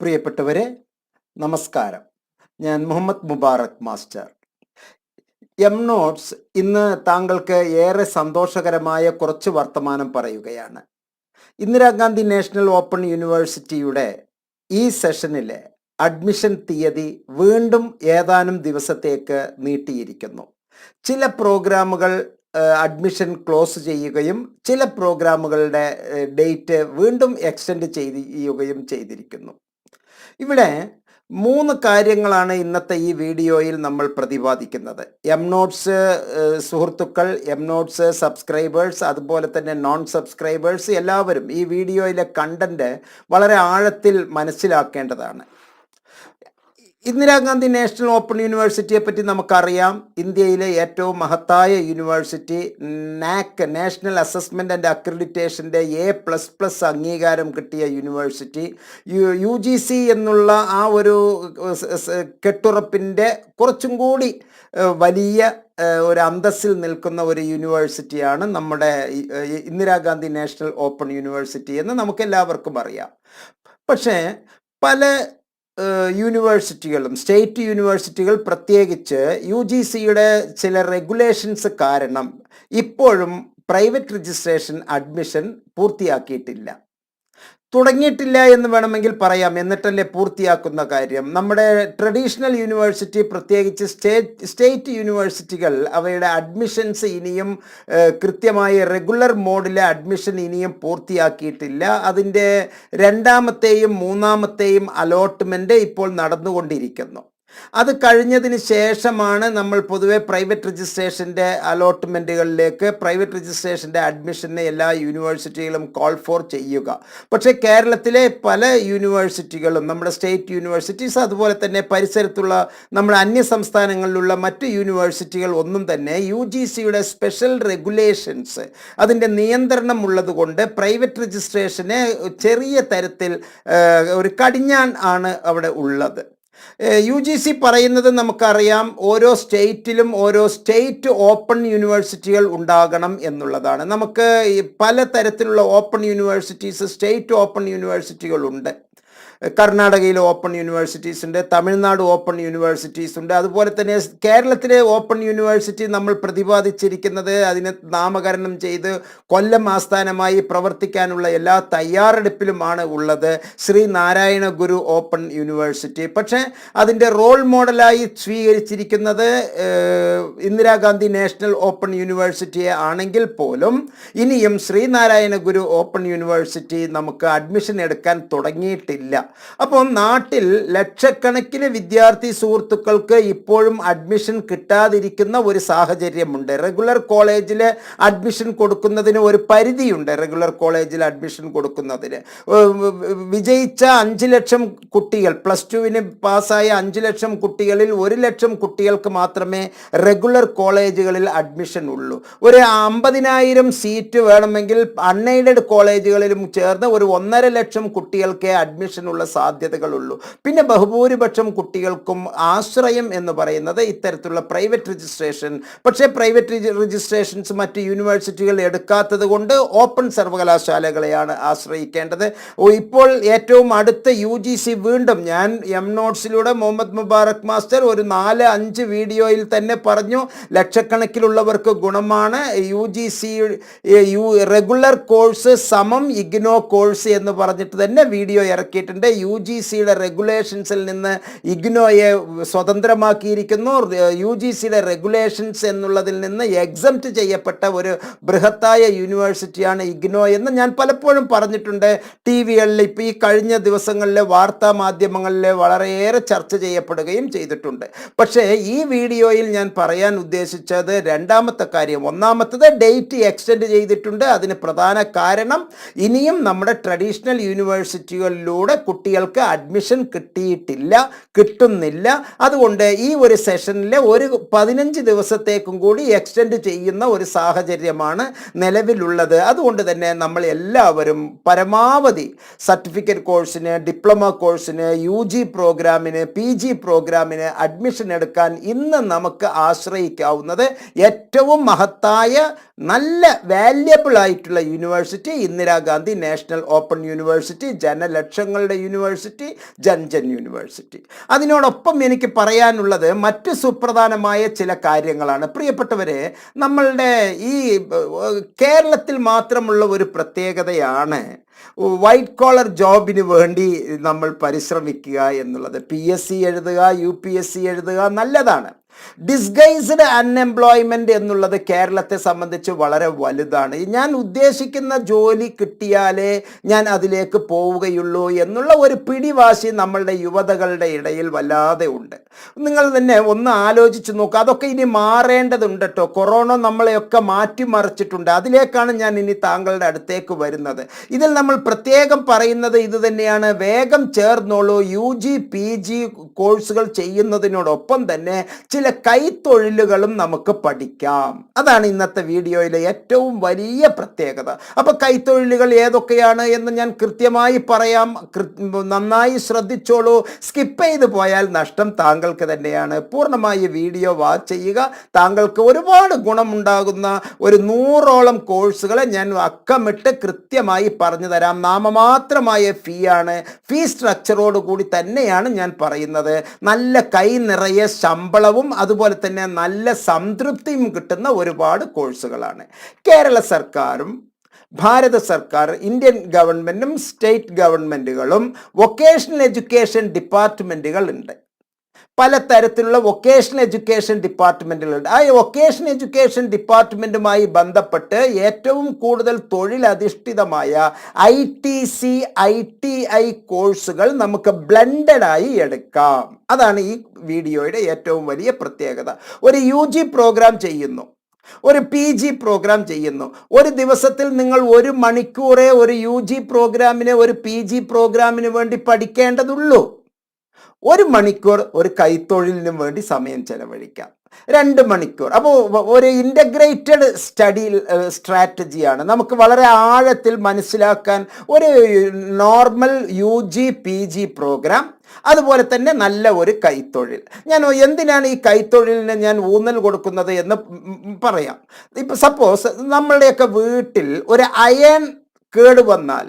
പ്രിയപ്പെട്ടവരെ നമസ്കാരം. ഞാൻ Muhammad Mubarak master. M notes ഇന്ന് താങ്കൾക്ക് ഏറെ സന്തോഷകരമായ കുറച്ച് വർത്തമാനം പറയുകയാണ്. ഇന്ദിരാഗാന്ധി നാഷണൽ ഓപ്പൺ യൂണിവേഴ്സിറ്റിയുടെ ഈ സെഷനിലെ അഡ്മിഷൻ തീയതി വീണ്ടും ഏതാനും ദിവസത്തേക്ക് നീട്ടിയിരിക്കുന്നു. ചില പ്രോഗ്രാമുകൾ അഡ്മിഷൻ ക്ലോസ് ചെയ്യുകയും ചില പ്രോഗ്രാമുകളുടെ ഡേറ്റ് വീണ്ടും എക്സ്റ്റെൻഡ് ചെയ്യുകയും ചെയ്തിരിക്കുന്നു. ഇവിടെ മൂന്ന് കാര്യങ്ങളാണ് ഇന്നത്തെ ഈ വീഡിയോയിൽ നമ്മൾ പ്രതിപാദിക്കുന്നത്. എം നോട്ട്സ് സുഹൃത്തുക്കൾ എം നോട്ട്സ് സബ്സ്ക്രൈബേഴ്സ് അതുപോലെ തന്നെ നോൺ സബ്സ്ക്രൈബേഴ്സ് എല്ലാവരും ഈ വീഡിയോയിലെ കണ്ടന്റ് വളരെ ആഴത്തിൽ മനസ്സിലാക്കേണ്ടതാണ്. ഇന്ദിരാഗാന്ധി നാഷണൽ ഓപ്പൺ യൂണിവേഴ്സിറ്റിയെ പറ്റി നമുക്കറിയാം. ഇന്ത്യയിലെ ഏറ്റവും മഹത്തായ university NAAC national assessment and അക്രഡിറ്റേഷന്റെ A plus plus അംഗീകാരം കിട്ടിയ university. U U G C എന്നുള്ള ആ ഒരു കെട്ടുറപ്പിന്റെ കുറച്ചും കൂടി വലിയ ഒരു അന്തസ്സിൽ നിൽക്കുന്ന ഒരു യൂണിവേഴ്സിറ്റിയാണ് നമ്മുടെ ഇന്ദിരാഗാന്ധി നാഷണൽ ഓപ്പൺ യൂണിവേഴ്സിറ്റി എന്ന് നമുക്കെല്ലാവർക്കും അറിയാം. പക്ഷേ പല യൂണിവേഴ്സിറ്റികളും സ്റ്റേറ്റ് യൂണിവേഴ്സിറ്റികൾ പ്രത്യേകിച്ച് യു ജി സിയുടെ ചില റെഗുലേഷൻസ് കാരണം ഇപ്പോഴും പ്രൈവറ്റ് രജിസ്ട്രേഷൻ അഡ്മിഷൻ പൂർത്തിയാക്കിയിട്ടില്ല. തുടങ്ങിയിട്ടില്ല എന്ന് വേണമെങ്കിൽ പറയാം. എന്നിട്ടല്ലേ പൂർത്തിയാക്കുന്ന കാര്യം. നമ്മുടെ ട്രഡീഷണൽ യൂണിവേഴ്സിറ്റി പ്രത്യേകിച്ച് സ്റ്റേറ്റ് സ്റ്റേറ്റ് യൂണിവേഴ്സിറ്റികൾ അവയുടെ അഡ്മിഷൻസ് ഇനിയും കൃത്യമായി റെഗുലർ മോഡിലെ അഡ്മിഷൻ ഇനിയും പൂർത്തിയാക്കിയിട്ടില്ല. അതിന്റെ രണ്ടാമത്തെയും മൂന്നാമത്തെയും അലോട്ട്മെന്റ് ഇപ്പോൾ നടന്നുകൊണ്ടിരിക്കുന്നു. അത് കഴിഞ്ഞതിന് ശേഷമാണ് നമ്മൾ പൊതുവെ പ്രൈവറ്റ് രജിസ്ട്രേഷന്റെ അലോട്ട്മെന്റുകളിലേക്ക് പ്രൈവറ്റ് രജിസ്ട്രേഷന്റെ അഡ്മിഷനെ എല്ലാ യൂണിവേഴ്സിറ്റികളും കോൾ ഫോർ ചെയ്യുക. പക്ഷേ കേരളത്തിലെ പല യൂണിവേഴ്സിറ്റികളും നമ്മുടെ സ്റ്റേറ്റ് യൂണിവേഴ്സിറ്റീസ് അതുപോലെ തന്നെ പരിസരത്തുള്ള നമ്മുടെ അന്യ സംസ്ഥാനങ്ങളിലുള്ള മറ്റ് യൂണിവേഴ്സിറ്റികൾ ഒന്നും തന്നെ യു ജി സിയുടെ സ്പെഷ്യൽ റെഗുലേഷൻസ് അതിന്റെ നിയന്ത്രണം ഉള്ളതുകൊണ്ട് പ്രൈവറ്റ് രജിസ്ട്രേഷനെ ചെറിയ തരത്തിൽ ഒരു കടിഞ്ഞാൻ ആണ് അവിടെ ഉള്ളത്. യു ജി സി പറയുന്നത് നമുക്കറിയാം ഓരോ സ്റ്റേറ്റിലും ഓരോ സ്റ്റേറ്റ് ഓപ്പൺ യൂണിവേഴ്സിറ്റികൾ ഉണ്ടാകണം എന്നുള്ളതാണ്. നമുക്ക് പല തരത്തിലുള്ള ഓപ്പൺ യൂണിവേഴ്സിറ്റീസ് സ്റ്റേറ്റ് ഓപ്പൺ യൂണിവേഴ്സിറ്റികളുണ്ട്. കർണാടകയിലെ ഓപ്പൺ യൂണിവേഴ്സിറ്റീസ് ഉണ്ട് തമിഴ്നാട് ഓപ്പൺ യൂണിവേഴ്സിറ്റീസ് ഉണ്ട് അതുപോലെ തന്നെ കേരളത്തിലെ ഓപ്പൺ യൂണിവേഴ്സിറ്റി നമ്മൾ പ്രതിപാദിച്ചിരിക്കുന്നത് അതിനെ നാമകരണം ചെയ്ത് കൊല്ലം ആസ്ഥാനമായി പ്രവർത്തിക്കാനുള്ള എല്ലാ തയ്യാറെടുപ്പിലുമാണ് ഉള്ളത്. Shri Narayana Guru open university. പക്ഷേ അതിന്റെ റോൾ മോഡലായി സ്വീകരിച്ചിരിക്കുന്നത് ഇന്ദിരാഗാന്ധി നാഷണൽ ഓപ്പൺ യൂണിവേഴ്സിറ്റിയെ ആണെങ്കിൽ പോലും ഇനിയും ശ്രീനാരായണ ഗുരു ഓപ്പൺ യൂണിവേഴ്സിറ്റി നമുക്ക് അഡ്മിഷൻ എടുക്കാൻ തുടങ്ങിയിട്ടില്ല. അപ്പോൾ നാട്ടിൽ ലക്ഷക്കണക്കിന് വിദ്യാർത്ഥി സുഹൃത്തുക്കൾക്ക് ഇപ്പോഴും അഡ്മിഷൻ കിട്ടാതിരിക്കുന്ന ഒരു സാഹചര്യമുണ്ട്. റെഗുലർ കോളേജിൽ അഡ്മിഷൻ കൊടുക്കുന്നതിന് ഒരു പരിധിയുണ്ട് റെഗുലർ കോളേജിൽ അഡ്മിഷൻ കൊടുക്കുന്നതിന്. വിജയിച്ച അഞ്ച് ലക്ഷം കുട്ടികൾ പ്ലസ് ടുവിന് പാസ്സായ അഞ്ച് ലക്ഷം കുട്ടികളിൽ ഒരു ലക്ഷം കുട്ടികൾക്ക് മാത്രമേ റെഗുലർ കോളേജുകളിൽ അഡ്മിഷൻ ഉള്ളൂ. ഒരു അമ്പതിനായിരം സീറ്റ് വേണമെങ്കിൽ അൺഎയ്ഡഡ് കോളേജുകളിലും ചേർന്ന് ഒരു ഒന്നര ലക്ഷം കുട്ടികൾക്ക് അഡ്മിഷൻ ഉള്ള സാധ്യതകളുള്ളൂ. പിന്നെ ബഹുഭൂരിപക്ഷം കുട്ടികൾക്കും ആശ്രയം എന്ന് പറയുന്നത് ഇത്തരത്തിലുള്ള പ്രൈവറ്റ് രജിസ്ട്രേഷൻ. പക്ഷേ പ്രൈവറ്റ് രജിസ്ട്രേഷൻസ് മറ്റ് യൂണിവേഴ്സിറ്റികൾ എടുക്കാത്തത് കൊണ്ട് ഓപ്പൺ സർവകലാശാലകളെയാണ് ആശ്രയിക്കേണ്ടത്. ഇപ്പോൾ ഏറ്റവും അടുത്ത യു ജി സി വീണ്ടും ഞാൻ എം നോട്ട്സിലൂടെ മുഹമ്മദ് മുബാറക് മാസ്റ്റർ ഒരു നാല് അഞ്ച് വീഡിയോയിൽ തന്നെ പറഞ്ഞു ലക്ഷക്കണക്കിലുള്ളവർക്ക് ഗുണമാണ് U G C U regular course സമം ഇഗ്നോ കോഴ്സ് എന്ന് പറഞ്ഞിട്ട് തന്നെ വീഡിയോ ഇറക്കിയിട്ടുണ്ട്. യു ജി സിയുടെ റെഗുലേഷൻസിൽ നിന്ന് ഇഗ്നോയെ സ്വതന്ത്രമാക്കിയിരിക്കുന്നു. യു ജി സിയുടെ റെഗുലേഷൻസ് എന്നുള്ളതിൽ നിന്ന് എക്സംപ്റ്റ് ചെയ്യപ്പെട്ട ഒരു ബൃഹത്തായ യൂണിവേഴ്സിറ്റിയാണ് ഇഗ്നോ എന്ന് ഞാൻ പലപ്പോഴും പറഞ്ഞിട്ടുണ്ട്. ടി വികളിൽ ഇപ്പോൾ ഈ കഴിഞ്ഞ ദിവസങ്ങളിലെ വാർത്താ മാധ്യമങ്ങളിൽ വളരെയേറെ ചർച്ച ചെയ്യപ്പെടുകയും ചെയ്തിട്ടുണ്ട്. പക്ഷേ ഈ വീഡിയോയിൽ ഞാൻ പറയാൻ ഉദ്ദേശിച്ചത് രണ്ടാമത്തെ കാര്യം. ഒന്നാമത്തത് ഡേറ്റ് എക്സ്റ്റെൻഡ് ചെയ്തിട്ടുണ്ട്. അതിന് പ്രധാന കാരണം ഇനിയും നമ്മുടെ ട്രഡീഷണൽ യൂണിവേഴ്സിറ്റികളിലൂടെ കുട്ടികൾക്ക് അഡ്മിഷൻ കിട്ടിയിട്ടില്ല കിട്ടുന്നില്ല. അതുകൊണ്ട് ഈ ഒരു സെഷനിൽ ഒരു പതിനഞ്ച് ദിവസത്തേക്കും കൂടി എക്സ്റ്റെൻഡ് ചെയ്യുന്ന ഒരു സാഹചര്യമാണ് നിലവിലുള്ളത്. അതുകൊണ്ട് തന്നെ നമ്മൾ എല്ലാവരും പരമാവധി സർട്ടിഫിക്കറ്റ് കോഴ്സിന് ഡിപ്ലോമ കോഴ്സിന് യു ജി പ്രോഗ്രാമിന് പി ജി പ്രോഗ്രാമിന് അഡ്മിഷൻ എടുക്കാൻ ഇന്ന് നമുക്ക് ആശ്രയിക്കാവുന്നത് ഏറ്റവും മഹത്തായ നല്ല വാല്യബിൾ ആയിട്ടുള്ള university Indira Gandhi national open university ജനലക്ഷങ്ങൾ ഞങ്ങളുടെ യൂണിവേഴ്സിറ്റി ജൻജൻ യൂണിവേഴ്സിറ്റി. അതിനോടൊപ്പം എനിക്ക് പറയാനുള്ളത് മറ്റ് സുപ്രധാനമായ ചില കാര്യങ്ങളാണ്. പ്രിയപ്പെട്ടവരെ നമ്മളുടെ ഈ കേരളത്തിൽ മാത്രമുള്ള ഒരു പ്രത്യേകതയാണ് വൈറ്റ് കോളർ ജോബിന് വേണ്ടി നമ്മൾ പരിശ്രമിക്കുക എന്നുള്ളത്. പി എസ് സി എഴുതുക യു പി എസ് സി എഴുതുക നല്ലതാണ്. ഡിസ്ഗൈസ്ഡ് അൺഎംപ്ലോയ്മെന്റ് എന്നുള്ളത് കേരളത്തെ സംബന്ധിച്ച് വളരെ വലുതാണ്. ഞാൻ ഉദ്ദേശിക്കുന്ന ജോലി കിട്ടിയാലേ ഞാൻ അതിലേക്ക് പോവുകയുള്ളൂ എന്നുള്ള ഒരു പിടിവാശി നമ്മളുടെ യുവതകളുടെ ഇടയിൽ വല്ലാതെ ഉണ്ട്. നിങ്ങൾ തന്നെ ഒന്ന് ആലോചിച്ച് നോക്കുക അതൊക്കെ ഇനി മാറേണ്ടതുണ്ട് കേട്ടോ കൊറോണ നമ്മളെയൊക്കെ മാറ്റിമറിച്ചിട്ടുണ്ട്. അതിലേക്കാണ് ഞാൻ ഇനി താങ്കളുടെ അടുത്തേക്ക് വരുന്നത്. ഇതിൽ നമ്മൾ പ്രത്യേകം പറയുന്നത് ഇത് തന്നെയാണ്. വേഗം ചേർന്നോളൂ. യു ജി പി ജി കോഴ്സുകൾ ചെയ്യുന്നതിനോടൊപ്പം തന്നെ ചില കൈത്തൊഴിലുകളും നമുക്ക് പഠിക്കാം. അതാണ് ഇന്നത്തെ വീഡിയോയിലെ ഏറ്റവും വലിയ പ്രത്യേകത. അപ്പോൾ കൈത്തൊഴിലുകൾ ഏതൊക്കെയാണ് എന്ന് ഞാൻ കൃത്യമായി പറയാം. നന്നായി ശ്രദ്ധിച്ചോളൂ. സ്കിപ്പ് ചെയ്ത് പോയാൽ നഷ്ടം താങ്കൾക്ക് തന്നെയാണ്. പൂർണമായി വീഡിയോ വാച്ച് ചെയ്യുക. താങ്കൾക്ക് ഒരുപാട് ഗുണമുണ്ടാകുന്ന ഒരു നൂറോളം കോഴ്സുകളെ ഞാൻ അക്കമിട്ട് കൃത്യമായി പറഞ്ഞു തരാം. നാമമാത്രമായ ഫീ ആണ് ഫീ സ്ട്രക്ചറോട് കൂടി തന്നെയാണ് ഞാൻ പറയുന്നത്. നല്ല കൈ നിറയെ ശമ്പളവും അതുപോലെ തന്നെ നല്ല സംതൃപ്തിയും കിട്ടുന്ന ഒരുപാട് കോഴ്സുകളാണ്. കേരള സർക്കാരും ഭാരത സർക്കാർ ഇന്ത്യൻ ഗവൺമെന്റും സ്റ്റേറ്റ് ഗവൺമെന്റുകളും വൊക്കേഷണൽ എഡ്യൂക്കേഷൻ ഡിപ്പാർട്ട്മെന്റുകൾ ഉണ്ട് പലതരത്തിലുള്ള വൊക്കേഷണൽ എഡ്യൂക്കേഷൻ ഡിപ്പാർട്ട്മെന്റുകളുണ്ട് ആ വൊക്കേഷണൽ എഡ്യൂക്കേഷൻ ഡിപ്പാർട്ട്മെന്റുമായി ബന്ധപ്പെട്ട് ഏറ്റവും കൂടുതൽ തൊഴിലധിഷ്ഠിതമായ I T C I T I കോഴ്സുകൾ നമുക്ക് ബ്ലണ്ടഡായി എടുക്കാം. അതാണ് ഈ വീഡിയോയുടെ ഏറ്റവും വലിയ പ്രത്യേകത. ഒരു യു ജി പ്രോഗ്രാം ചെയ്യുന്നു. ഒരു പി ജി പ്രോഗ്രാം ചെയ്യുന്നു. ഒരു ദിവസത്തിൽ നിങ്ങൾ ഒരു മണിക്കൂറേ ഒരു യു ജി പ്രോഗ്രാമിന് ഒരു പി ജി പ്രോഗ്രാമിന് വേണ്ടി പഠിക്കേണ്ടതുള്ളൂ. ഒരു മണിക്കൂർ ഒരു കൈത്തൊഴിലിനും വേണ്ടി സമയം ചെലവഴിക്കാം. രണ്ട് മണിക്കൂർ. അപ്പോൾ ഒരു ഇന്റഗ്രേറ്റഡ് സ്റ്റഡി സ്ട്രാറ്റജിയാണ് നമുക്ക് വളരെ ആഴത്തിൽ മനസ്സിലാക്കാൻ ഒരു normal U G P G program അതുപോലെ തന്നെ നല്ല ഒരു കൈത്തൊഴിൽ. ഞാൻ എന്തിനാണ് ഈ കൈത്തൊഴിലിന് ഞാൻ ഊന്നൽ കൊടുക്കുന്നത് എന്ന് പറയാം. ഇപ്പം സപ്പോസ് നമ്മളുടെയൊക്കെ വീട്ടിൽ ഒരു അയൺ കേട് വന്നാൽ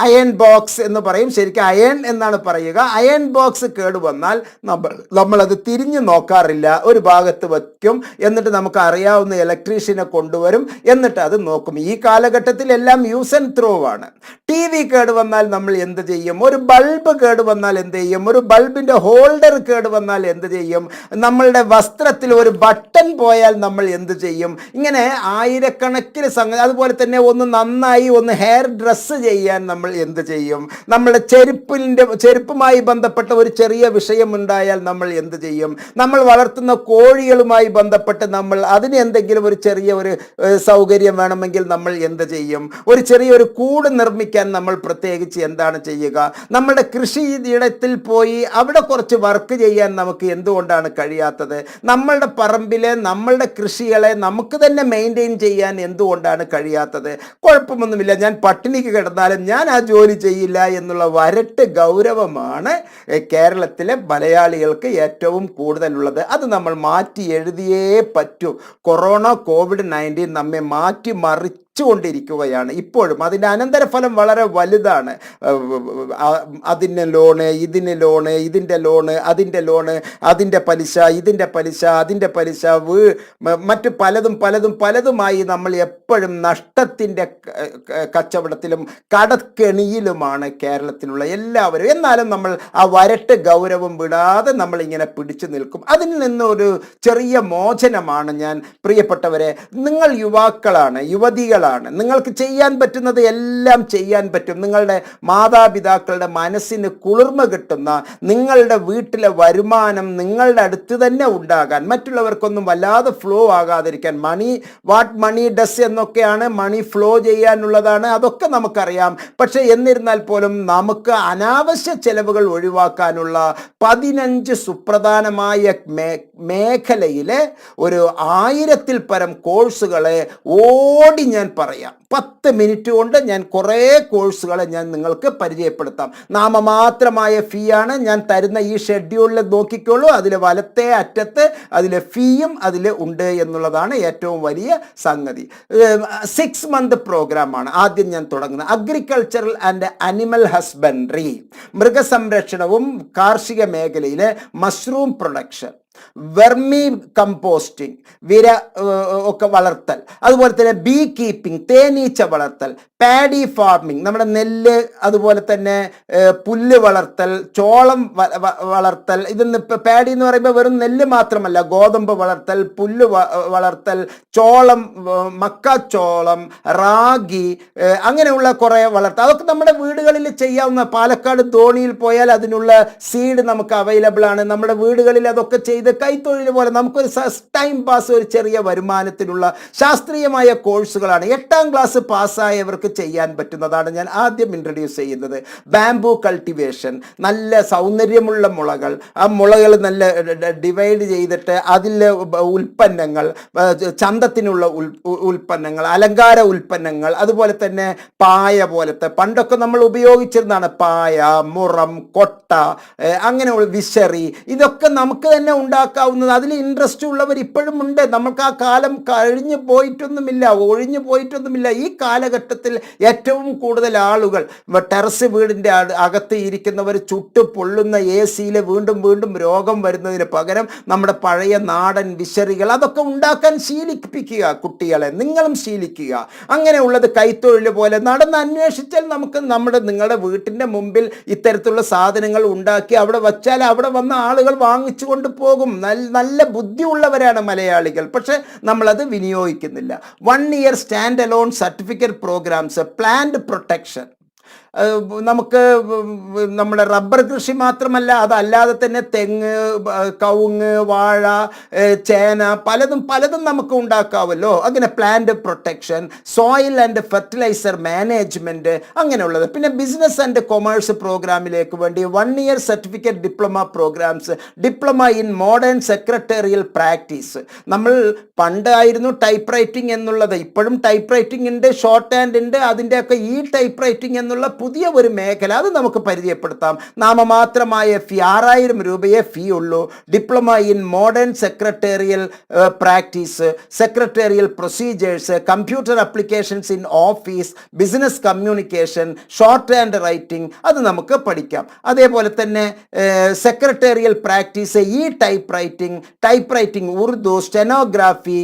അയൺ ബോക്സ് എന്ന് പറയും. ശരിക്കും അയൺ എന്നാണ് പറയുക. അയൺ ബോക്സ് കേട് വന്നാൽ നമ്മൾ നമ്മളത് തിരിഞ്ഞു നോക്കാറില്ല. ഒരു ഭാഗത്ത് വയ്ക്കും. എന്നിട്ട് നമുക്ക് അറിയാവുന്ന ഇലക്ട്രീഷ്യനെ കൊണ്ടുവരും. എന്നിട്ട് അത് നോക്കും. ഈ കാലഘട്ടത്തിൽ എല്ലാം യൂസ് ആൻഡ് ത്രോ ആണ്. ടി വി കേട് വന്നാൽ നമ്മൾ എന്ത് ചെയ്യും? ഒരു ബൾബ് കേട് വന്നാൽ എന്ത് ചെയ്യും? ഒരു ബൾബിന്റെ ഹോൾഡർ കേട് വന്നാൽ എന്ത് ചെയ്യും? നമ്മളുടെ വസ്ത്രത്തിൽ ഒരു ബട്ടൺ പോയാൽ നമ്മൾ എന്ത് ചെയ്യും? ഇങ്ങനെ ആയിരക്കണക്കിന് സംഗതി. അതുപോലെ തന്നെ ഒന്ന് നന്നായി ഒന്ന് ഹെയർ ഡ്രസ്സ് ചെയ്യാൻ നമ്മൾ എന്ത് ചെയ്യും? നമ്മുടെ ചെരുപ്പിന്റെ ചെരുപ്പുമായി ബന്ധപ്പെട്ട ഒരു ചെറിയ വിഷയമുണ്ടായാൽ നമ്മൾ എന്ത് ചെയ്യും? നമ്മൾ വളർത്തുന്ന കോഴികളുമായി ബന്ധപ്പെട്ട് നമ്മൾ അതിന് എന്തെങ്കിലും ഒരു ചെറിയ ഒരു സൗകര്യം വേണമെങ്കിൽ നമ്മൾ എന്ത് ചെയ്യും? ഒരു ചെറിയൊരു കൂട് നിർമ്മിക്കാൻ നമ്മൾ പ്രത്യേകിച്ച് എന്താണ് ചെയ്യുക? നമ്മുടെ കൃഷി ഇടത്തിൽ പോയി അവിടെ കുറച്ച് വർക്ക് ചെയ്യാൻ നമുക്ക് എന്തുകൊണ്ടാണ് കഴിയാത്തത്? നമ്മളുടെ പറമ്പിലെ നമ്മളുടെ കൃഷികളെ നമുക്ക് തന്നെ മെയിന്റെയിൻ ചെയ്യാൻ എന്തുകൊണ്ടാണ് കഴിയാത്തത്? കുഴപ്പമൊന്നുമില്ല. ഞാൻ പട്ടിണിക്ക് കിടന്നാലും ഞാൻ ആ ജോലി ചെയ്യില്ല എന്നുള്ള വരട്ട് ഗൗരവമാണ് കേരളത്തിലെ മലയാളികൾക്ക് ഏറ്റവും കൂടുതലുള്ളത്. അത് നമ്മൾ മാറ്റി എഴുതിയേ പറ്റൂ. കൊറോണ കോവിഡ് നയന്റീൻ നമ്മെ മാറ്റി മറിച്ചുകൊണ്ടിരിക്കുകയാണ് ഇപ്പോഴും അതിന്റെ അനന്തരഫലം വളരെ വലുതാണ്. അതിന് ലോണ് ഇതിന് ലോണ് ഇതിന്റെ ലോണ് അതിന്റെ ലോണ് അതിന്റെ പലിശ ഇതിന്റെ പലിശ അതിന്റെ പലിശ വീ മറ്റ് പലതും പലതും പലതുമായി നമ്മൾ എപ്പോഴും നഷ്ടത്തിന്റെ കച്ചവടത്തിലും കടക്കെണിയിലുമാണ് കേരളത്തിലുള്ള എല്ലാവരും. എന്നാലും നമ്മൾ ആ വരട്ട് ഗൗരവം വിടാതെ നമ്മളിങ്ങനെ പിടിച്ചു നിൽക്കും. അതിൽ നിന്നൊരു ചെറിയ മോചനമാണ് ഞാൻ പ്രിയപ്പെട്ടവരെ. നിങ്ങൾ യുവാക്കളാണ് യുവതികളാണ് നിങ്ങൾക്ക് ചെയ്യാൻ പറ്റുന്നത് എല്ലാം ചെയ്യാൻ പറ്റും. നിങ്ങളുടെ മാതാപിതാക്കളുടെ മനസ്സിന് കുളിർമ കിട്ടുന്ന നിങ്ങളുടെ വീട്ടിലെ വരുമാനം നിങ്ങളുടെ അടുത്ത് തന്നെ ഉണ്ടാകാൻ മറ്റുള്ളവർക്കൊന്നും വല്ലാതെ ഫ്ലോ ആകാതിരിക്കാൻ മണി വാട്ട് മണി ഡസ് എന്നൊക്കെയാണ് മണി ഫ്ലോ ചെയ്യാനുള്ളതാണ് അതൊക്കെ നമുക്കറിയാം. പക്ഷേ എന്നിരുന്നാൽ പോലും നമുക്ക് അനാവശ്യ ചെലവുകൾ ഒഴിവാക്കാനുള്ള പതിനഞ്ച് സുപ്രധാനമായ മേഖലയിലെ ഒരു ആയിരത്തിൽ പരം കോഴ്സുകളെ ഓടി ഞാൻ പറയാം. പത്ത് മിനിറ്റ് കൊണ്ട് ഞാൻ കുറേ കോഴ്സുകളെ ഞാൻ നിങ്ങൾക്ക് പരിചയപ്പെടുത്താം. നാമമാത്രമായ ഫീ ആണ് ഞാൻ തരുന്ന ഈ ഷെഡ്യൂളിൽ നോക്കിക്കോളൂ. അതിൽ വലത്തെ അറ്റത്ത് അതിലെ ഫീയും അതിൽ ഉണ്ട് എന്നുള്ളതാണ് ഏറ്റവും വലിയ സംഗതി. സിക്സ് മന്ത് പ്രോഗ്രാമാണ് ആദ്യം ഞാൻ തുടങ്ങുന്നത്. അഗ്രികൾച്ചറൽ ആൻഡ് അനിമൽ ഹസ്ബൻഡറി മൃഗസംരക്ഷണവും കാർഷിക മേഖലയിലെ മഷ്റൂം പ്രൊഡക്ഷൻ വെർമി കമ്പോസ്റ്റിംഗ് വിര ഒക്കെ വളർത്തൽ. അതുപോലെ തന്നെ ബീ കീപ്പിംഗ് തേനീച്ച വളർത്തൽ. പാഡി ഫാർമിംഗ് നമ്മുടെ നെല്ല് അതുപോലെ തന്നെ പുല്ല് വളർത്തൽ ചോളം വളർത്തൽ ഇതെന്ന് പാഡി എന്ന് പറയുമ്പോൾ വെറും നെല്ല് മാത്രമല്ല ഗോതമ്പ് വളർത്തൽ പുല്ല് വളർത്തൽ ചോളം മക്കാച്ചോളം റാഗി അങ്ങനെയുള്ള കുറേ വളർത്തൽ. അതൊക്കെ നമ്മുടെ വീടുകളിൽ ചെയ്യാവുന്ന പാലക്കാട് ധോണിയിൽ പോയാൽ അതിനുള്ള സീഡ് നമുക്ക് അവൈലബിൾ ആണ്. നമ്മുടെ വീടുകളിൽ അതൊക്കെ ചെയ്ത് കൈത്തൊഴിൽ പോലെ നമുക്കൊരു ടൈം പാസ് ഒരു ചെറിയ വരുമാനത്തിനുള്ള ശാസ്ത്രീയമായ കോഴ്സുകളാണ് എട്ടാം ക്ലാസ് പാസ്സായവർക്ക് ചെയ്യാൻ പറ്റുന്നതാണ് ഞാൻ ആദ്യം ഇൻട്രൊഡ്യൂസ് ചെയ്യുന്നത്. ബാംബു കൾട്ടിവേഷൻ നല്ല സൗന്ദര്യമുള്ള മുളകൾ. ആ മുളകൾ നല്ല ഡിവൈഡ് ചെയ്തിട്ട് അതിലെ ഉൽപ്പന്നങ്ങൾ ചന്തത്തിനുള്ള ഉൽപ്പന്നങ്ങൾ അലങ്കാര ഉൽപ്പന്നങ്ങൾ അതുപോലെ തന്നെ പായ പോലത്തെ പണ്ടൊക്കെ നമ്മൾ ഉപയോഗിച്ചിരുന്നതാണ് പായ മുറം കൊട്ട അങ്ങനെയുള്ള വിശറി. ഇതൊക്കെ നമുക്ക് തന്നെ ഉണ്ടാക്കാവുന്നത്. അതിൽ ഇൻട്രസ്റ്റ് ഉള്ളവർ ഇപ്പോഴും ഉണ്ട്. നമുക്ക് ആ കാലം കഴിഞ്ഞു പോയിട്ടൊന്നുമില്ല ഒഴിഞ്ഞു പോയിട്ടൊന്നുമില്ല. ഈ കാലഘട്ടത്തിൽ ഏറ്റവും കൂടുതൽ ആളുകൾ ടെറസ് വീടിന്റെ അകത്ത് ഇരിക്കുന്നവർ ചുട്ടു പൊള്ളുന്ന എ സിയിൽ വീണ്ടും വീണ്ടും രോഗം വരുന്നതിന് പകരം നമ്മുടെ പഴയ നാടൻ വിശറികൾ അതൊക്കെ ഉണ്ടാക്കാൻ ശീലിപ്പിക്കുക കുട്ടികളെ നിങ്ങളും ശീലിക്കുക. അങ്ങനെയുള്ളത് കൈത്തൊഴിൽ പോലെ നടന്ന് അന്വേഷിച്ചാൽ നമുക്ക് നമ്മുടെ നിങ്ങളുടെ വീട്ടിന്റെ മുമ്പിൽ ഇത്തരത്തിലുള്ള സാധനങ്ങൾ ഉണ്ടാക്കി അവിടെ വച്ചാൽ അവിടെ വന്ന ആളുകൾ വാങ്ങിച്ചു കൊണ്ട് പോകും. നല്ല ബുദ്ധിയുള്ളവരാണ് മലയാളികൾ. പക്ഷേ നമ്മളത് വിനിയോഗിക്കുന്നില്ല. One year stand alone certificate programs plant protection ഏഹ് നമുക്ക് നമ്മുടെ റബ്ബർ കൃഷി മാത്രമല്ല അതല്ലാതെ തന്നെ തെങ്ങ് കവുങ്ങ് വാഴ ചേന പലതും പലതും നമുക്ക് ഉണ്ടാക്കാമല്ലോ അങ്ങനെ plant protection soil and fertiliser management അങ്ങനെയുള്ളത്. പിന്നെ ബിസിനസ് ആൻഡ് കൊമേഴ്സ് പ്രോഗ്രാമിലേക്ക് വേണ്ടി one year certificate diploma programs diploma in modern secretarial practice നമ്മൾ പണ്ടായിരുന്നു ടൈപ്പ് റൈറ്റിംഗ് എന്നുള്ളത്. ഇപ്പോഴും ടൈപ്പ് റൈറ്റിംഗ് ഉണ്ട് ഷോർട്ട് ഹാൻഡ് ഉണ്ട്. അതിന്റെയൊക്കെ ഈ ടൈപ്പ് റൈറ്റിംഗ് എന്നുള്ള പുതിയ ഒരു മേഖല അത് നമുക്ക് പരിചയപ്പെടുത്താം. നാമമാത്രമായ ഫീ ആറായിരം രൂപയെ ഫീ ഉള്ളൂ. Diploma in modern secretarial practice secretarial procedures computer applications in office business communication short and writing അത് നമുക്ക് പഠിക്കാം. അതേപോലെ തന്നെ സെക്രട്ടേറിയൽ പ്രാക്ടീസ് ഈ typewriting typewriting Urdu stenography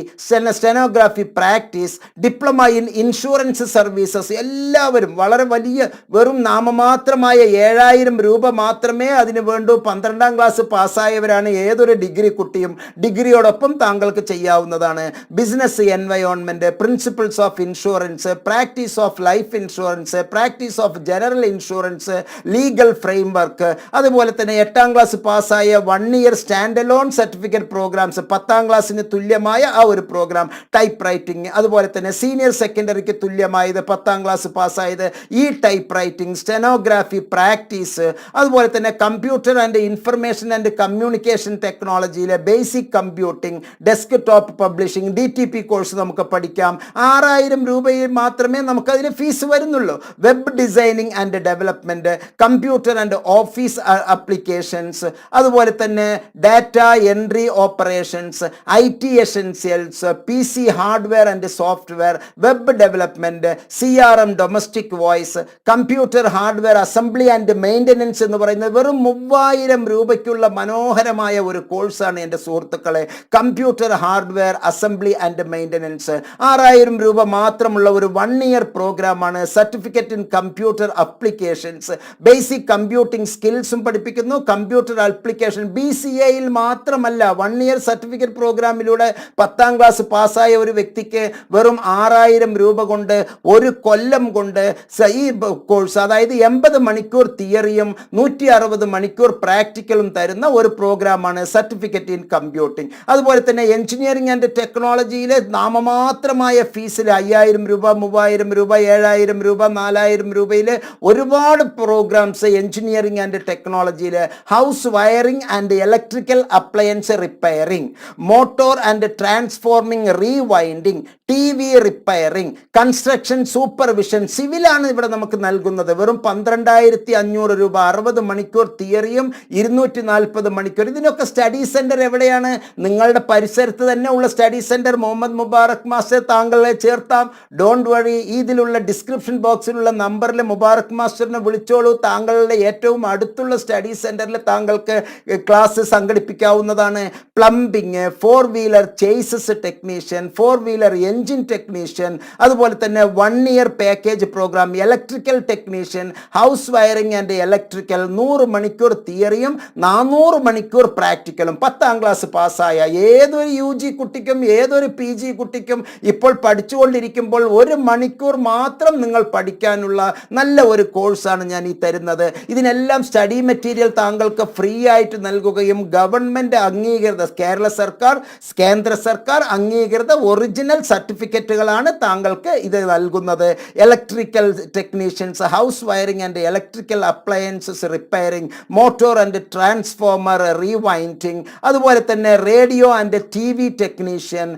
stenography practice diploma in insurance services എല്ലാവരും വളരെ വലിയ വെറും നാമമാത്രമായ ഏഴായിരം രൂപ മാത്രമേ അതിന് വേണ്ടൂ. പന്ത്രണ്ടാം ക്ലാസ് പാസ്സായവരാണ് ഏതൊരു ഡിഗ്രി കുട്ടിയും ഡിഗ്രിയോടൊപ്പം താങ്കൾക്ക് ചെയ്യാവുന്നതാണ്. Business environment principles of insurance practice of life insurance practice of general insurance legal framework അതുപോലെ തന്നെ എട്ടാം ക്ലാസ് പാസ്സായ one year stand alone certificate programs പത്താം ക്ലാസ്സിന് തുല്യമായ ആ ഒരു പ്രോഗ്രാം ടൈപ്പ് റൈറ്റിംഗ് അതുപോലെ തന്നെ സീനിയർ സെക്കൻഡറിക്ക് തുല്യമായത് പത്താം ക്ലാസ് പാസ്സായത് ഈ ടൈപ്പ് റൈറ്റിംഗ് സ്റ്റെനോഗ്രാഫി പ്രാക്ടീസ് അതുപോലെ തന്നെ computer and information and communication ടെക്നോളജിയിലെ basic computing desktop publishing D T P course നമുക്ക് പഠിക്കാം. ആറായിരം രൂപയിൽ മാത്രമേ നമുക്ക് അതിന് ഫീസ് വരുന്നുള്ളൂ web designing and development computer and office applications അതുപോലെ തന്നെ data entry operations I T essentials P C hardware and software web development C R M domestic voice computer hardware assembly and maintenance എന്ന് പറയുന്നത് വെറും മൂവായിരം രൂപയ്ക്കുള്ള മനോഹരമായ ഒരു കോഴ്സാണ് എന്റെ സുഹൃത്തുക്കളെ. Computer hardware assembly and maintenance. ആറായിരം രൂപ മാത്രമുള്ള ഒരു വൺ ഇയർ പ്രോഗ്രാമാണ് certificate in computer applications basic computing സ്കിൽസും പഠിപ്പിക്കുന്നു. കമ്പ്യൂട്ടർ അപ്ലിക്കേഷൻ ബി സി എയിൽ മാത്രമല്ല വൺ ഇയർ സർട്ടിഫിക്കറ്റ് പ്രോഗ്രാമിലൂടെ പത്താം ക്ലാസ് പാസ്സായ ഒരു വ്യക്തിക്ക് വെറും ആറായിരം രൂപ കൊണ്ട് ഒരു കൊല്ലം കൊണ്ട് ഈ കോഴ്സ് അതായത് എൺപത് മണിക്കൂർ തിയറിയും നൂറ്റി അറുപത് മണിക്കൂർ പ്രാക്ടിക്കലും തരുന്ന ഒരു പ്രോഗ്രാമാണ് സർട്ടിഫിക്കറ്റ് ഇൻ കമ്പ്യൂട്ടിംഗ്. അതുപോലെ തന്നെ എഞ്ചിനീയറിംഗ് ആൻഡ് ടെക്നോളജിയിലെ നാമമാത്രമായ ഫീസിൽ അയ്യായിരം രൂപ മൂവായിരം രൂപ ഏഴായിരം രൂപ നാലായിരം രൂപയിൽ ഒരുപാട് പ്രോഗ്രാംസ് എഞ്ചിനീയറിംഗ് ആൻഡ് ടെക്നോളജിയിൽ house wiring and electrical appliance repairing motor and transforming rewinding T V repairing construction supervision സിവിലാണ് ഇവിടെ നമുക്ക് നൽകുന്നത്. വെറും പന്ത്രണ്ടായിരത്തി അഞ്ഞൂറ് രൂപ. അറുപത് മണിക്കൂർ തിയറിയും ഇരുന്നൂറ്റി നാൽപ്പത് മണിക്കൂർ. ഇതിനൊക്കെ സ്റ്റഡി സെന്റർ എവിടെയാണ്? നിങ്ങളുടെ പരിസരത്ത് തന്നെ ഉള്ള study centre Muhammad Mubarak master താങ്കളെ ചേർത്താം. ഡോണ്ട് വഴി ഇതിലുള്ള ഡിസ്ക്രിപ്ഷൻ ബോക്സിലുള്ള നമ്പറിൽ മുബാറക് മാസ്റ്ററിനെ വിളിച്ചോളൂ. താങ്കളുടെ ഏറ്റവും അടുത്തുള്ള സ്റ്റഡി സെന്ററിൽ താങ്കൾക്ക് class സംഘടിപ്പിക്കാവുന്നതാണ്. Plumbing four wheeler chassis technician four wheeler engine technician അതുപോലെ തന്നെ one year package program electrical technician house wiring and electrical നൂറ് മണിക്കൂർ തിയറിയും നാനൂറ് മണിക്കൂർ പ്രാക്ടിക്കലും. പത്താം ക്ലാസ് പാസ്സായ ഏതൊരു യു ജി കുട്ടിക്കും ഏതൊരു പി ജി കുട്ടിക്കും ഇപ്പോൾ പഠിച്ചുകൊണ്ടിരിക്കുമ്പോൾ ഒരു മണിക്കൂർ മാത്രം നിങ്ങൾ പഠിക്കാനുള്ള നല്ല ഒരു കോഴ്സാണ് ഞാൻ ഈ തരുന്നത്. ഇതിനെല്ലാം സ്റ്റഡി മെറ്റീരിയൽ താങ്കൾക്ക് ഫ്രീ ആയിട്ട് നൽകുകയും ഗവൺമെന്റ് അംഗീകൃത കേരള സർക്കാർ കേന്ദ്ര സർക്കാർ അംഗീകൃത ഒറിജിനൽ സർട്ടിഫിക്കറ്റുകളാണ് താങ്കൾക്ക് ഇത് നൽകുന്നത്. Electrical technicians house wiring and electrical appliances repairing motor and transformer rewinding അതുപോലെ തന്നെ radio and T V technician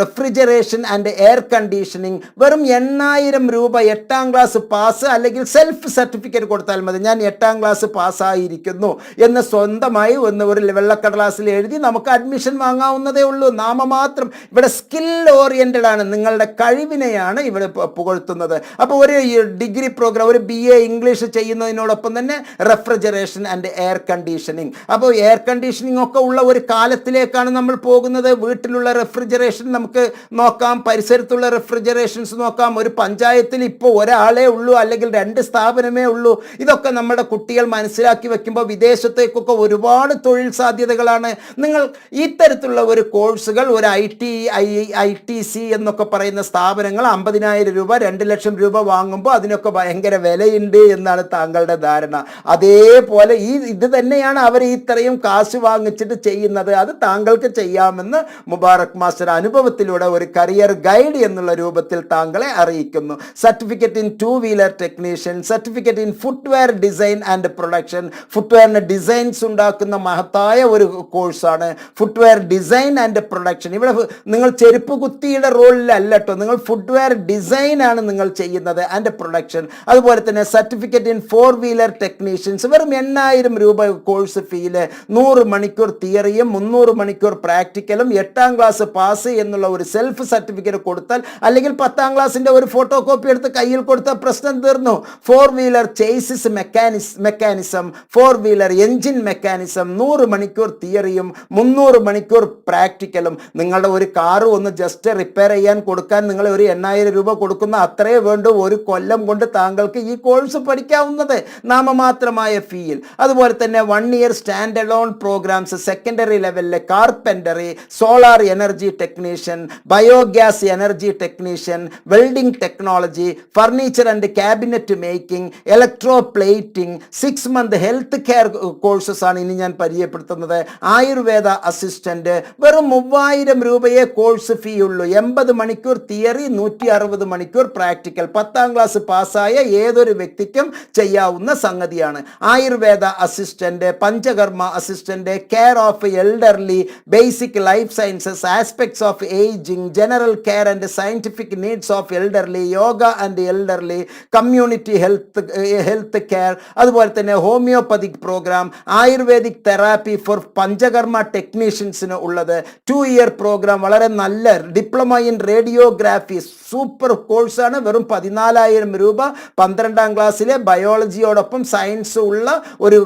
refrigeration and air conditioning വെറും എണ്ണായിരം രൂപ എട്ടാം ക്ലാസ് പാസ് അല്ലെങ്കിൽ സെൽഫ് സർട്ടിഫിക്കറ്റ് കൊടുത്താൽ മതി. ഞാൻ എട്ടാം ക്ലാസ് പാസ്സായിരിക്കുന്നു എന്ന് സ്വന്തമായി ഒന്ന് ഒരു വെള്ളക്കടലാസിൽ എഴുതി നമുക്ക് അഡ്മിഷൻ വാങ്ങാവുന്നതേ ഉള്ളൂ. നാമമാത്രം ഇവിടെ സ്കിൽ ഓറിയന്റഡ് ആണ്. നിങ്ങളുടെ കഴിവിനെയാണ് ഇവിടെ പുകഴ്ത്തുന്നത്. അപ്പോൾ ഒരു ഡിഗ്രി പ്രോഗ്രാം ഒരു ബി എ ഇംഗ്ലീഷ് ചെയ്യുന്നതിനോടൊപ്പം തന്നെ റെഫ്രിജറേഷൻ ആൻഡ് എയർ കണ്ടീഷനിങ് അപ്പോൾ എയർ കണ്ടീഷനിങ് ഒക്കെ ഉള്ള ഒരു കാലത്തിലേക്കാണ് നമ്മൾ പോകുന്നത്. വീട്ടിലുള്ള റെഫ്രിജറേഷൻ നമുക്ക് നോക്കാം. പരിസരത്തുള്ള റെഫ്രിജറേഷൻസ് നോക്കാം. ഒരു പഞ്ചായത്തിൽ ഇപ്പോൾ ഒരാളേ ഉള്ളൂ അല്ലെങ്കിൽ രണ്ട് സ്ഥാപനമേ ഉള്ളൂ. ഇതൊക്കെ നമ്മുടെ കുട്ടികൾ മനസ്സിലാക്കി വെക്കുമ്പോൾ വിദേശത്തേക്കൊക്കെ ഒരുപാട് തൊഴിൽ സാധ്യതകളാണ്. നിങ്ങൾ ഇത്തരത്തിലുള്ള ഒരു കോഴ്സുകൾ ഒരു I T I I T C എന്നൊക്കെ പറയുന്ന സ്ഥാപനങ്ങൾ അമ്പതിനായിരം രൂപ രണ്ട് ലക്ഷം രൂപ വാങ്ങുമ്പോൾ അതിനൊക്കെ ഭയങ്കര വിലയുണ്ട് എന്നാണ് താങ്കളുടെ ധാരണ. അതേപോലെ ഈ ഇത് തന്നെയാണ് അവർ ഇത്രയും കാശ് വാങ്ങിച്ചിട്ട് ചെയ്യുന്നത്. അത് താങ്കൾക്ക് ചെയ്യാമെന്ന് മുബാറക് മാസ്റ്റർ അനുഭവത്തിലൂടെ ഒരു കരിയർ ഗൈഡ് എന്നുള്ള രൂപത്തിൽ താങ്കളെ അറിയിക്കുന്നു. Certificate in two wheeler technician certificate in footwear design and production ഫുട്വെയറിന്റെ designs ഉണ്ടാക്കുന്ന മഹത്തായ ഒരു കോഴ്സാണ് ഫുട്വെയർ ഡിസൈൻ ആൻഡ് പ്രൊഡക്ഷൻ ഇവിടെ നിങ്ങൾ ചെരുപ്പ് കുത്തിയുടെ റോളിലല്ല കേട്ടോ. നിങ്ങൾ ഫുട്വെയർ ഡിസൈൻ ആണ് നിങ്ങൾ ചെയ്യുന്നത് ആൻഡ് പ്രൊഡക്ഷൻ അതുപോലെ തന്നെ certificate in four wheeler technicians വെറും എണ്ണായിരം രൂപ കോഴ്സ് ഫീൽ നൂറ് മണിക്കൂർ തിയറിയും മുന്നൂറ് മണിക്കൂർ പ്രാക്ടിക്കലും എട്ടാം ക്ലാസ് പാസ് എന്നുള്ള ഒരു സെൽഫ് സർട്ടിഫിക്കറ്റ് കൊടുത്താൽ അല്ലെങ്കിൽ പത്താം ക്ലാസ്സിന്റെ ഒരു ഫോട്ടോ കോപ്പി എടുത്ത് കയ്യിൽ കൊടുത്താൽ പ്രശ്നം തീർന്നു. Four wheeler chassis mechanics mechanism four wheeler engine mechanism നൂറ് മണിക്കൂർ തിയറിയും മുന്നൂറ് മണിക്കൂർ പ്രാക്ടിക്കലും നിങ്ങളുടെ ഒരു കാറ് ഒന്ന് ജസ്റ്റ് റിപ്പയർ ചെയ്യാൻ കൊടുക്കാൻ നിങ്ങൾ ഒരു എണ്ണായിരം രൂപ കൊടുക്കുന്ന അത്രയേ വേണ്ടൂ. ഒരു കൊല്ലം കൊണ്ട് താങ്കൾക്ക് ഈ കോഴ്സ് പഠിക്കാവുന്നത് നാമമാത്രമായ ഫീയിൽ. അതുപോലെ തന്നെ one year stand alone programs secondary ലെവലിലെ carpentry solar energy technician biogas energy technician welding technology furniture and cabinet making electroplating six month health care courses ആണ് ഇനി ഞാൻ പരിചയപ്പെടുത്തുന്നത്. ആയുർവേദ അസിസ്റ്റന്റ് വെറും മൂവായിരം രൂപയെ കോഴ്സ് ഫീ ഉള്ളൂ. എൺപത് മണിക്കൂർ തിയറി നൂറ്റി മണിക്കൂർ പ്രാക്ടിക്കൽ പത്താം ക്ലാസ് പാസ്സായ ഏതൊരു വ്യക്തിക്കും ചെയ്യാവുന്ന സംഗതിയാണ്. Ayurveda assistant Panchakarma assistant care of elderly basic life sciences aspects of ageing general care and scientific needs of elderly yoga and elderly community health health care അതുപോലെ തന്നെ homeopathic program Ayurvedic therapy for Panchakarma ടെക്നീഷ്യൻസിന് ഉള്ളത്. Two year programme വളരെ നല്ല diploma in radiography super കോഴ്സാണ് വെറും പതിനാലായിരം രൂപ പന്ത്രണ്ടാം ക്ലാസ്സിലെ ബയോളജിയോടൊപ്പം സയൻസ് ഉള്ള ഒരു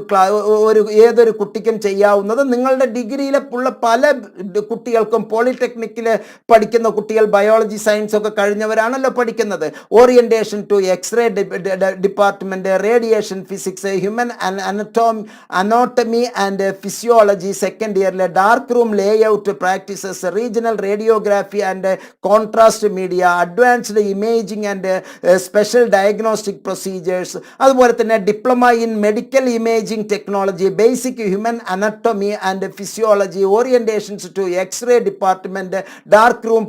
ഒരു ഏതൊരു കുട്ടിക്കും ചെയ്യാവുന്നത് നിങ്ങളുടെ ഡിഗ്രിയിലെ ഉള്ള പല കുട്ടികൾക്കും പോളിടെക്നിക്കിൽ പഠിക്കുന്ന കുട്ടികൾ ബയോളജി സയൻസ് ഒക്കെ കഴിഞ്ഞവരാണല്ലോ പഠിക്കുന്നത്. Orientation to X ray department radiation physics human anatomy anatomy and physiology second ഇയറിലെ dark room layout practices regional radiography and contrast media advanced imaging and special diagnostic diagnostic procedures അതുപോലെ തന്നെ diploma in medical imaging technology basic human anatomy and physiology orientations to X ray department dark room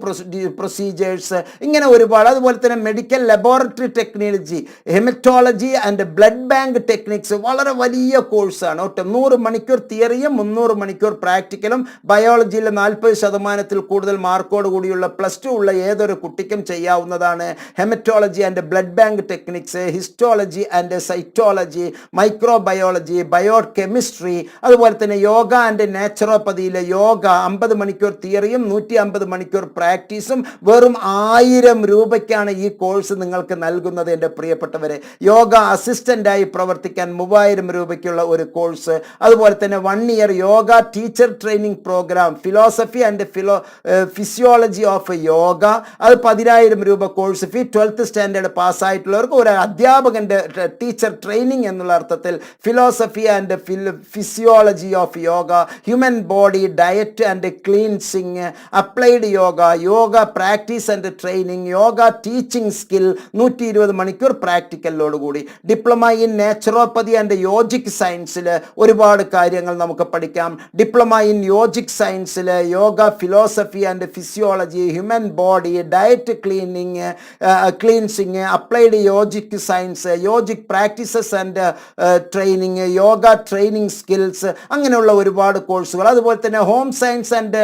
procedures ഇങ്ങനെ ഒരുപാട്. അതുപോലെ തന്നെ medical laboratory technology haematology and blood bank techniques വളരെ വലിയ കോഴ്സാണ് ഒട്ടും നൂറ് മണിക്കൂർ തിയറിയും മുന്നൂറ് മണിക്കൂർ പ്രാക്ടിക്കലും ബയോളജിയിൽ നാൽപ്പത് ശതമാനത്തിൽ കൂടുതൽ മാർക്കോട് കൂടിയുള്ള പ്ലസ് ടു ഉള്ള ഏതൊരു കുട്ടിക്കും ചെയ്യാവുന്നതാണ്. Haematology and blood bank techniques histology and cytology microbiology biochemistry അതുപോലെ തന്നെ യോഗ ആൻഡ് നാച്ചുറോപ്പതിയിലെ യോഗ അമ്പത് മണിക്കൂർ തിയറിയും നൂറ്റി അമ്പത് മണിക്കൂർ പ്രാക്ടീസും വെറും ആയിരം രൂപയ്ക്കാണ് ഈ കോഴ്സ് നിങ്ങൾക്ക് നൽകുന്നത് എന്റെ പ്രിയപ്പെട്ടവരെ. യോഗ അസിസ്റ്റന്റായി പ്രവർത്തിക്കാൻ മൂവായിരം രൂപയ്ക്കുള്ള ഒരു കോഴ്സ് അതുപോലെ തന്നെ one year yoga teacher training program philosophy and philo physiology of yoga അത് പതിനായിരം രൂപ കോഴ്സ് ഫീ ട്വൽത്ത് സ്റ്റാൻഡേർഡ് പാസ്സായിട്ടുള്ളവർക്ക് ഒരു അധ്യാപകന്റെ ടീച്ചർ ട്രെയിനിങ് എന്നുള്ള അർത്ഥത്തിൽ philosophy and physiology of yoga human body diet and cleansing applied yoga yoga practice and training yoga teaching skill നൂറ്റി ഇരുപത് മണിക്കൂർ പ്രാക്ടിക്കലോടുകൂടി diploma in naturopathy and yogic സയൻസിൽ ഒരുപാട് കാര്യങ്ങൾ നമുക്ക് പഠിക്കാം. ഡിപ്ലോമ ഇൻ യോജിക് സയൻസിൽ yoga philosophy and physiology human body diet cleaning cleansing applied yogic science yogic practices and training yoga training skills അങ്ങനെയുള്ള ഒരുപാട് കോഴ്സുകൾ. അതുപോലെ തന്നെ home science and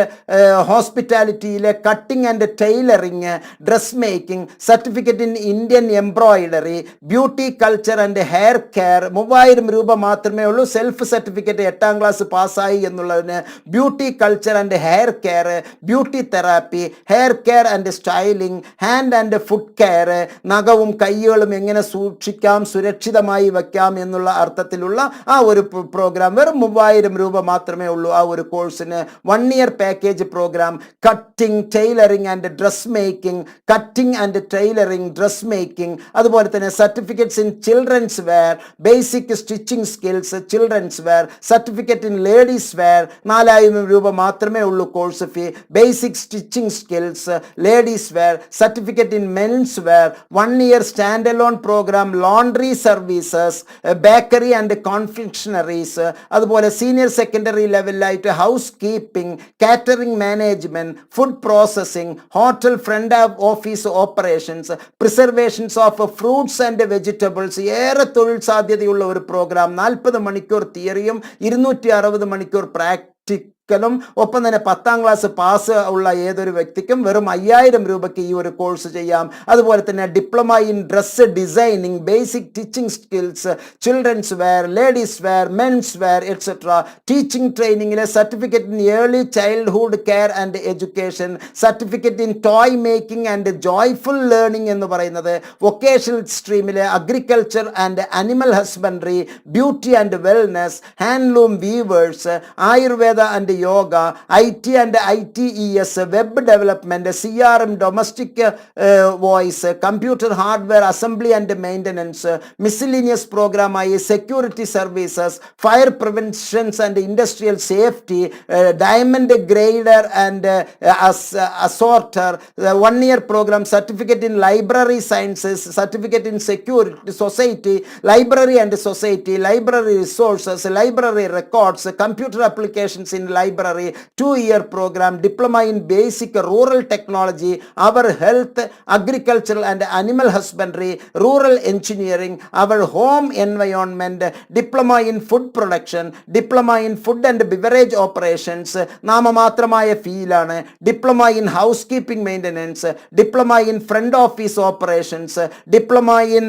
ഹോസ്പിറ്റാലിറ്റിയിലെ cutting and tailoring dressmaking certificate in Indian embroidery beauty culture and hair care മൂവായിരം രൂപ മാത്രമേ ഉള്ളൂ. Self certificate എട്ടാം ക്ലാസ് പാസ്സായി എന്നുള്ളതിന് beauty culture and hair care beauty therapy hair care and styling hand and food care നഖവും കൈകളും എങ്ങനെ സൂക്ഷിക്കാം സുരക്ഷിതമായി വയ്ക്കാം എന്നുള്ള അർത്ഥത്തിലുള്ള ആ ഒരു പ്രോഗ്രാം. വെറും മൂവായിരം രൂപ മാത്രമേ ഉള്ളൂ ആ ഒരു കോഴ്സിന്. One year package program cutting tailoring and dressmaking cutting and tailoring dressmaking അതുപോലെ തന്നെ certificates in children's wear basic stitching skills children's wear certificate in ladies wear നാലായിരം രൂപ മാത്രമേ ഉള്ളൂ course fee basic stitching skills ladies wear certificate in men's wear one year stand alone program laundry services bakery and confectioneries അതുപോലെ senior secondary ലെവലിലായിട്ട് housekeeping catering management food processing hotel front office operations preservations of fruits and vegetables ഏറെ തൊഴിൽ സാധ്യതയുള്ള ഒരു programme നാൽപ്പത് മണിക്കൂർ തിയറിയും ഇരുന്നൂറ്റി മണിക്കൂർ practice ലും ഒപ്പം തന്നെ പത്താം ക്ലാസ് പാസ് ഉള്ള ഏതൊരു വ്യക്തിക്കും വെറും അയ്യായിരം രൂപയ്ക്ക് ഈ ഒരു കോഴ്സ് ചെയ്യാം. അതുപോലെ തന്നെ diploma in dress designing basic teaching skills children's wear ladies wear men's wear etcetera teaching ട്രെയിനിങ്ങിലെ certificate in early childhood care and education certificate in toy making and joyful learning എന്ന് പറയുന്നത് vocational സ്ട്രീമിലെ agriculture and animal husbandry beauty and wellness handloom weavers Ayurveda and yoga I T and I T E S web development C R M domestic voice computer hardware assembly and maintenance miscellaneous പ്രോഗ്രാമായി security services fire preventions and industrial safety diamond grader and assorter one year program certificate in library sciences certificate in security society library and society library resources library records computer applications in library two year program diploma in basic rural technology our health agricultural and animal husbandry rural engineering our home environment diploma in food production diploma in food and beverage operations നാമമാത്രമായ ഫീലാണ് diploma in housekeeping maintenance diploma in front office operations diploma in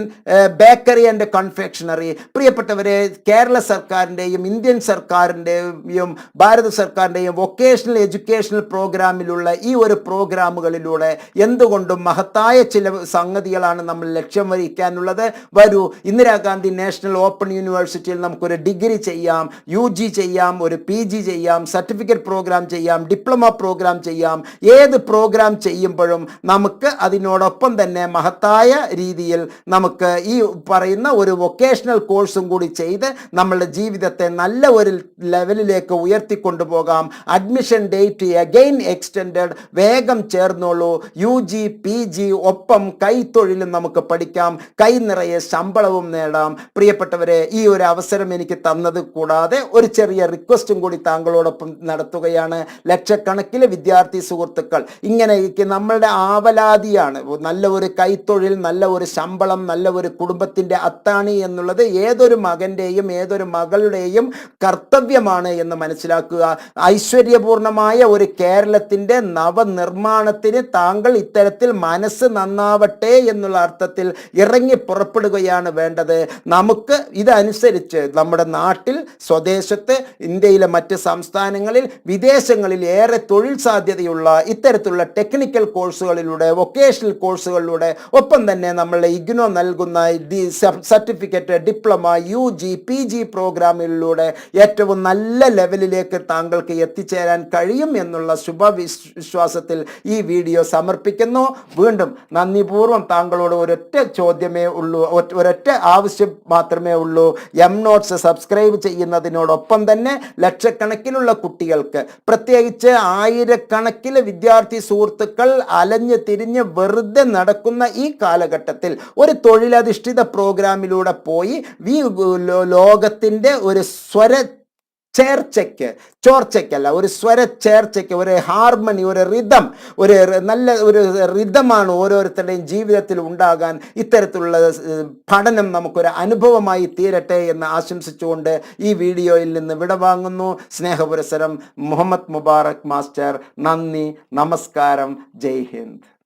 bakery and confectionery പ്രിയപ്പെട്ടവരെ കേരള സർക്കാരിന്റെയും Indian സർക്കാരിന്റെയും ഭാരത സർക്കാരിന്റെയും vocational educational പ്രോഗ്രാമിലുള്ള ഈ ഒരു പ്രോഗ്രാമുകളിലൂടെ എന്തുകൊണ്ടും മഹത്തായ ചില സംഗതികളാണ് നമ്മൾ ലക്ഷ്യം വഹിക്കാനുള്ളത്. വരൂ ഇന്ദിരാഗാന്ധി നാഷണൽ ഓപ്പൺ യൂണിവേഴ്സിറ്റിയിൽ നമുക്കൊരു ഡിഗ്രി ചെയ്യാം യു ജി ചെയ്യാം ഒരു പി ജി ചെയ്യാം സർട്ടിഫിക്കറ്റ് പ്രോഗ്രാം ചെയ്യാം ഡിപ്ലോമ പ്രോഗ്രാം ചെയ്യാം. ഏത് പ്രോഗ്രാം ചെയ്യുമ്പോഴും നമുക്ക് അതിനോടൊപ്പം തന്നെ മഹത്തായ രീതിയിൽ നമുക്ക് ഈ പറയുന്ന ഒരു വൊക്കേഷണൽ കോഴ്സും കൂടി ചെയ്ത് നമ്മളുടെ ജീവിതത്തെ നല്ല ഒരു ലെവലിലേക്ക് ഉയർത്തിക്കൊണ്ടുപോകാൻ കൊണ്ടുപോകാം. അഡ്മിഷൻ ഡേറ്റ് അഗെയിൻ എക്സ്റ്റെൻഡ് വേഗം ചേർന്നോളൂ. യു ജി പി ജി ഒപ്പം കൈത്തൊഴിലും നമുക്ക് പഠിക്കാം. കൈ നിറയെ ശമ്പളവും നേടാം. പ്രിയപ്പെട്ടവരെ ഈ ഒരു അവസരം എനിക്ക് തന്നത് കൂടാതെ ഒരു ചെറിയ റിക്വസ്റ്റും കൂടി താങ്കളോടൊപ്പം നടത്തുകയാണ്. ലക്ഷക്കണക്കിലെ വിദ്യാർത്ഥി സുഹൃത്തുക്കൾ ഇങ്ങനെ നമ്മളുടെ ആവലാതിയാണ്. നല്ല ഒരു കൈത്തൊഴിൽ നല്ല ഒരു ശമ്പളം നല്ല ഒരു കുടുംബത്തിന്റെ അത്താണി എന്നുള്ളത് ഏതൊരു മകന്റെയും ഏതൊരു മകളുടെയും കർത്തവ്യമാണ് എന്ന് മനസ്സിലാക്കുക. ഐശ്വര്യപൂർണമായ ഒരു കേരളത്തിന്റെ നവനിർമ്മാണത്തിന് താങ്കൾ ഇത്തരത്തിൽ മനസ്സ് നന്നാവട്ടെ എന്നുള്ള അർത്ഥത്തിൽ ഇറങ്ങി പുറപ്പെടുകയാണ് വേണ്ടത്. നമുക്ക് ഇതനുസരിച്ച് നമ്മുടെ നാട്ടിൽ സ്വദേശത്ത് ഇന്ത്യയിലെ മറ്റ് സംസ്ഥാനങ്ങളിൽ വിദേശങ്ങളിൽ ഏറെ തൊഴിൽ സാധ്യതയുള്ള ഇത്തരത്തിലുള്ള ടെക്നിക്കൽ കോഴ്സുകളിലൂടെ വൊക്കേഷണൽ കോഴ്സുകളിലൂടെ ഒപ്പം തന്നെ നമ്മളുടെ ഇഗ്നോ നൽകുന്ന certificate diploma U G P G പ്രോഗ്രാമിലൂടെ ഏറ്റവും നല്ല ലെവലിലേക്ക് താങ്കൾക്ക് എത്തിച്ചേരാൻ കഴിയും എന്നുള്ള ശുഭവിശ്വാസത്തിൽ ഈ വീഡിയോ സമർപ്പിക്കുന്നു. വീണ്ടും നന്ദിപൂർവം താങ്കളോട് ഒരൊറ്റ ചോദ്യമേ ഉള്ളൂ ഒരൊറ്റ ആവശ്യം മാത്രമേ ഉള്ളൂ. എം നോട്ട്സ് സബ്സ്ക്രൈബ് ചെയ്യുന്നതിനോടൊപ്പം തന്നെ ലക്ഷക്കണക്കിനുള്ള കുട്ടികൾക്ക് പ്രത്യേകിച്ച് ആയിരക്കണക്കിന് വിദ്യാർത്ഥി സുഹൃത്തുക്കൾ അലഞ്ഞു തിരിഞ്ഞ് വെറുതെ നടക്കുന്ന ഈ കാലഘട്ടത്തിൽ ഒരു തൊഴിലധിഷ്ഠിത പ്രോഗ്രാമിലൂടെ പോയി ലോകത്തിന്റെ ഒരു സ്വര ചേർച്ചയ്ക്ക് ചോർച്ചയ്ക്കല്ല ഒരു സ്വര ചേർച്ചയ്ക്ക് ഒരു ഹാർമണി ഒരു റിതം ഒരു നല്ല ഒരു റിതമാണ് ഓരോരുത്തരുടെയും ജീവിതത്തിൽ ഉണ്ടാകാൻ ഇത്തരത്തിലുള്ള പഠനം നമുക്കൊരു അനുഭവമായി തീരട്ടെ എന്ന് ആശംസിച്ചുകൊണ്ട് ഈ വീഡിയോയിൽ നിന്ന് വിടവാങ്ങുന്നു. സ്നേഹപുരസരം മുഹമ്മദ് മുബാറക് മാസ്റ്റർ. നന്ദി നമസ്കാരം. ജയ് ഹിന്ദ്.